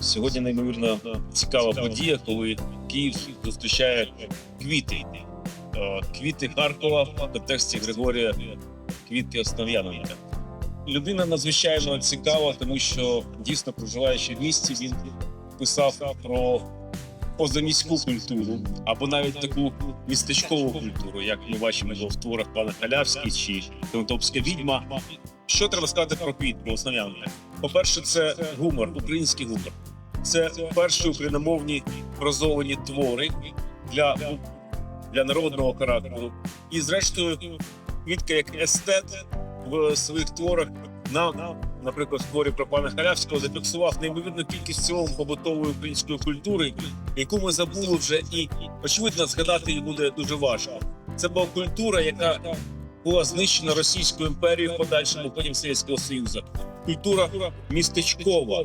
Сьогодні неймовірно цікава подія, коли Київ зустрічає квіти. Е, Квіти Харкова в контексті Григорія Квітки Основ'яненка. Людина надзвичайно цікава, тому що дійсно проживаючи в місті, він писав про позаміську культуру або навіть таку містечкову культуру, як ми бачимо в творах пана Халявський чи Конотопська відьма. Що треба сказати про квітку Основ'яненка? По-перше, це гумор, український гумор. Це перші україномовні прозовані твори для, для народного характеру. І зрештою, Квітка як естет в своїх творах на, наприклад, в творі про пана Халявського зафіксував неймовірну кількість цілому побутової української культури, яку ми забули вже, і очевидно згадати її буде дуже важко. Це була культура, яка була знищена Російською імперією в подальшому потім Совєтського Союзу. Культура містечкова,